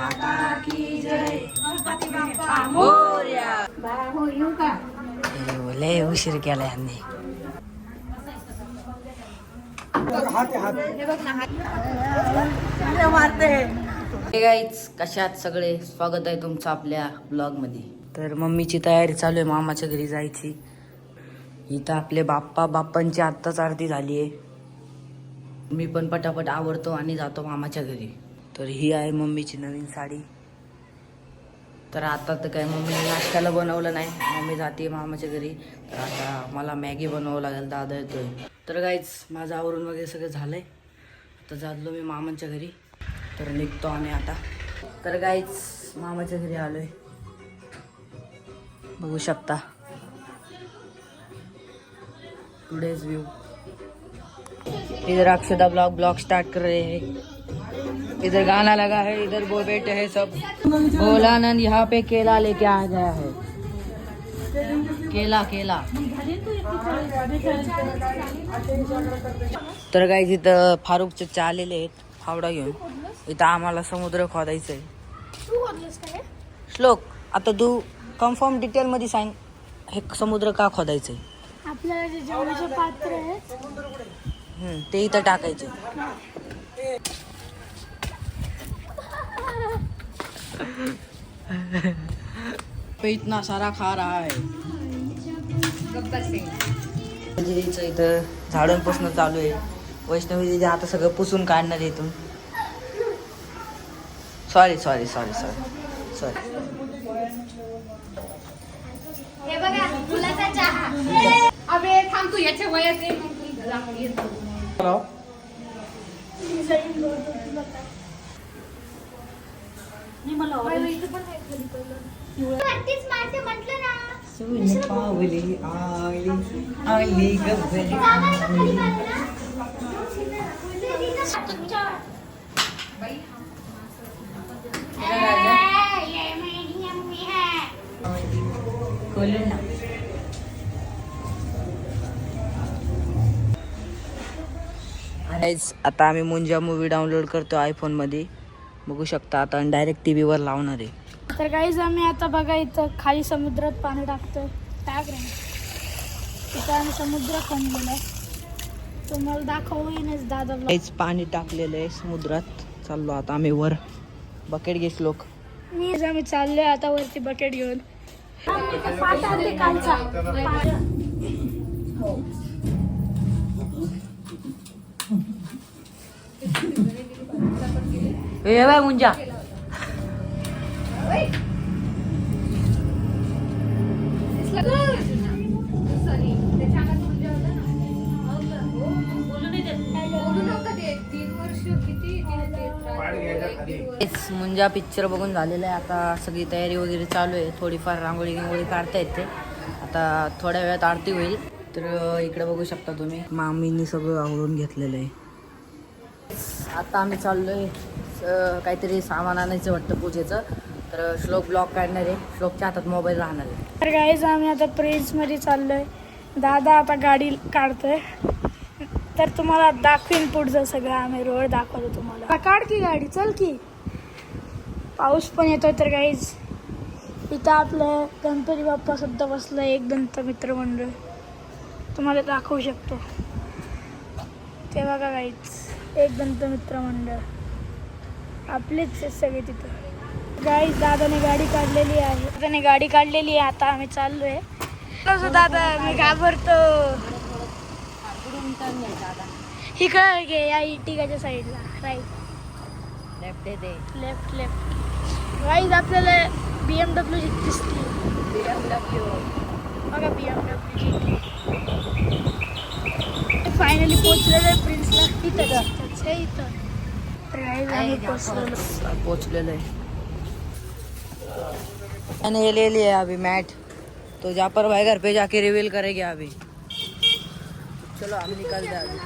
माता की जय. मोरया. हे लय उशीर केला यांनी. हे गाईच कशात सगळे? स्वागत आहे तुमचं आपल्या ब्लॉगमध्ये तर मम्मीची तयारी चालू आहे मामाच्या घरी जायची. इथं आपले बाप्पा बाप्पांची आत्ताच आरती झाली आहे. मी पण पटापट आवडतो आणि जातो मामाच्या घरी. तर ही आहे मम्मीची नवीन साडी. तर आता तर काय मम्मीने नाश्त्याला बनवलं नाही. मम्मी जाते मामाच्या घरी. तर आता मला मॅगी बनवावं लागेल दादा येतोय. तर काहीच माझं आवरून वगैरे सगळं झालंय. आता जातलो मी मामांच्या घरी. तर निघतो आम्ही आता. तर काहीच मामाच्या घरी आलोय. बघू शकता. टुडेज व्यू इधर अक्षदा ब्लॉग ब्लॉग स्टार्ट कर रहे हैं. इधर गाना लगा है इधर वो बैठे हैं सब। भोलानंद यहाँ पे केला लेके आ गया है। केला केला। तर काही तिथं फारुख चचा आलेले आहेत फावडा घेऊन. इथं आम्हाला समुद्र खोदायचं आहे श्लोक आता तू कन्फर्म डिटेल मध्ये सांग हे समुद्र का खोदायचंय? आपल्याला जे जेवणाचे पात्र आहे हम्म, ते इथं टाकायचे. पे इतना सारा खा रहा है। दिदीचं इथं झाडून पुसणं चालू आहे. वैष्णवी दिदी आता सगळं पुसून काढणार आहे इथून. Sorry sorry sorry sorry sorry हे बघा फुलाचा चहा. अबे थांब तू याच्या वयात सुन पावली आली खाली है. ना आता आम्ही मुंजा मूवी डाउनलोड करतो आयफोनमध्ये बघू शकता आता डायरेक्ट टी व्हीवर लावणार आहे. तर काहीच आम्ही आता बघा इथं खाली समुद्रात पाणी टाकतोय. टाक रे. इथं आम्ही समुद्र खणलेला तुम्हाला दाखवूनच दादा. काहीच पाणी टाकलेलं आहे समुद्रात. चाललो आता आम्ही वर. बकेट घेस लोक. मी आम्ही चाललोय आता वरती बकेट घेऊन. दीड वर्ष. तेच मुंजा. पिक्चर बघून झालेलं आहे. आता सगळी तयारी वगैरे चालू आहे. थोडीफार रांगोळी गिंगोळी काढता येते आता थोड्या वेळात आरती होईल. तर इकडे बघू शकता तुम्ही. मामींनी सगळं आवरून घेतलेलं आहे. आता आम्ही चाललो आहे काहीतरी सामान आणायचं वाटतं पूजेचं. तर श्लोक ब्लॉक काढणार आहे. श्लोकच्या हातात मोबाईल राहणार आहे. तर गाईज आम्ही आता प्रिन्स चाललो चाललोय. दादा आता गाडी काढतोय. तर तुम्हाला दाखवीन पुढचं सगळं. आम्ही रोड दाखवतो तुम्हाला. काढ की गाडी चल की. पाऊस पण येतोय तर गाईज इथं आपलं गणपती बाप्पा सुद्धा बसलं एक दंत मित्र मंडळ. तुम्हाला दाखवू शकतो. ते बघा गाईज एक दंत मित्र मंडळ. आपलेच सगळे तिथं. गाईज दादाने गाडी काढलेली आहे. दादाने गाडी काढलेली आहे आता आम्ही चाललोय. दादा मी घाबरतो. इकडे घे या इटिकाच्या साईडला राईट लेफ्ट ते. लेफ्ट लेफ्ट गाईज आपल्याला बी एम डब्ल्यू दिसली. बघा बी एम डब्ल्यू फायनली पोचलेलं आहे प्रिन्सला इथं इथं. पोचलेलो आहे मैंने ये ले लिया अभी मैट। तो जापर भाई घर पे जाके रिवील करेंगे अभी। चलो, हम हैं अभी।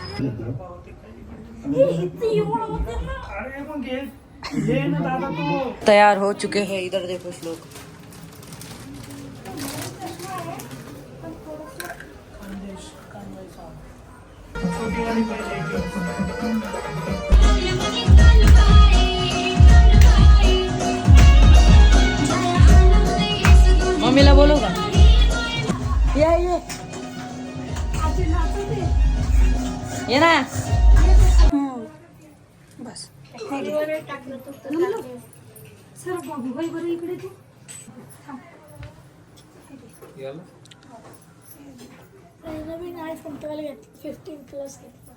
तैयार हो चुके हैं, इधर देखो इस लोग। मम्मीला बोलू का? ये ये. ये ना. बस. सर बाबू बाई बरं इकडे तू नवीन आयफोन ट्वेल्व घेतला फिफ्टीन प्लस घेतला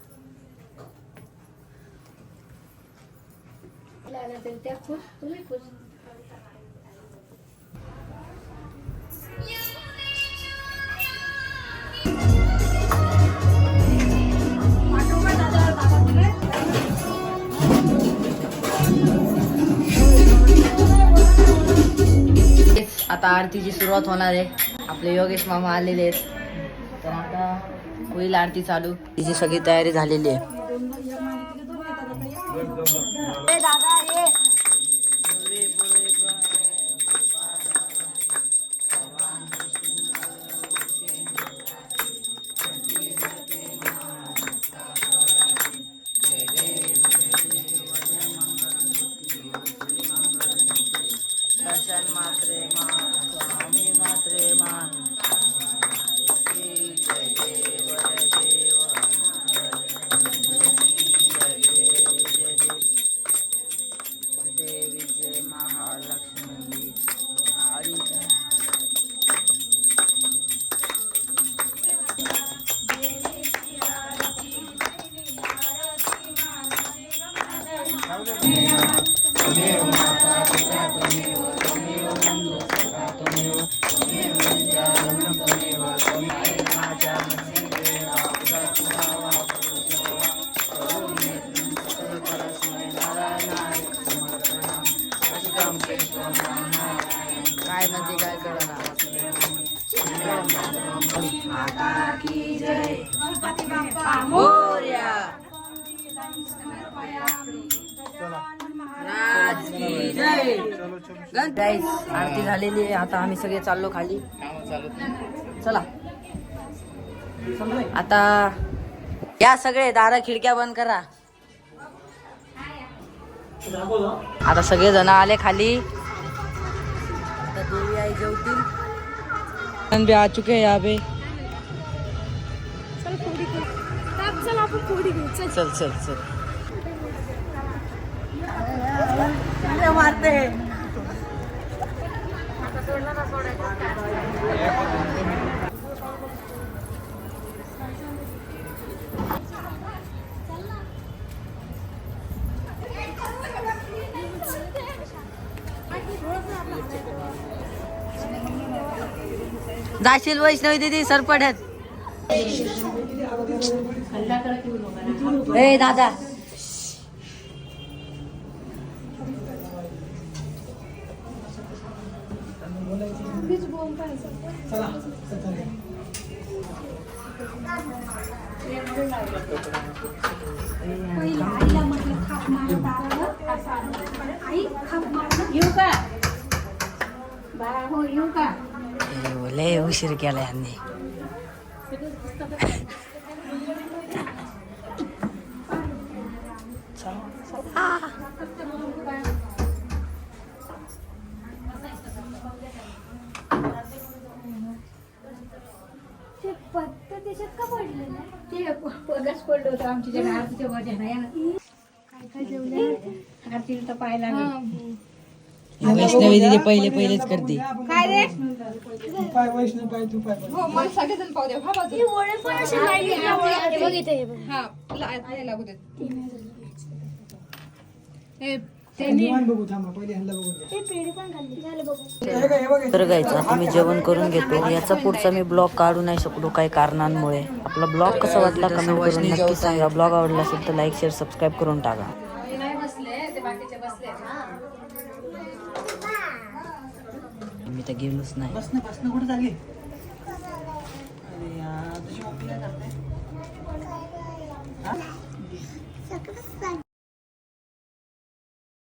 त्या तुम्ही खुश? आता आरतीची सुरुवात होणार आहे. आपले योगेश मामा आलेले आहेत. तर आता होईल आरती चालू. तिची सगळी तयारी झालेली आहे काय म्हणते काय कळणार की जय मोरया. राज की जय गाईस आरती झालेली आहे. आता आम्ही सगळे चाललो खाली. चला आता या सगळे दारा खिडक्या बंद करा. आता सगळे जण आले खाली. आता देवी आई जेवतील. भी आ चुके हैं यहाँ पे चल फोडी घेऊ टाक, चल आपण फोडी घेऊ. चल. चल चल चल. मारते. जाशील वैष्णवी दिदी सरपड्यात ए दादा. येऊ का? बाळा हो येऊ का? लय उशीर केला यांनी. का पडलेलं ते पगस पडलं होतं आमच्या जण आरतीच्या वजन आहे काय काय जेवलं? आरतीला तर पाहायला लागेल वैष्णवी दिदी पहिले पहिलेच करते. काय रे? ही पण अशी लाइट हे बघ इथे. हे बघ. हे पेढे पण खाल्ली झालं बघू. तर गायचं आता मी जेवण करून घेतो. याचा पुढचा मी ब्लॉग काढू नाही शकलो काही कारणांमुळे. आपला ब्लॉग कसा वाटला कमेंट करून नक्की सांगा. ब्लॉग आवडला असेल तर लाईक शेअर सबस्क्राईब करून टाका. मी तर गेलोच नाही.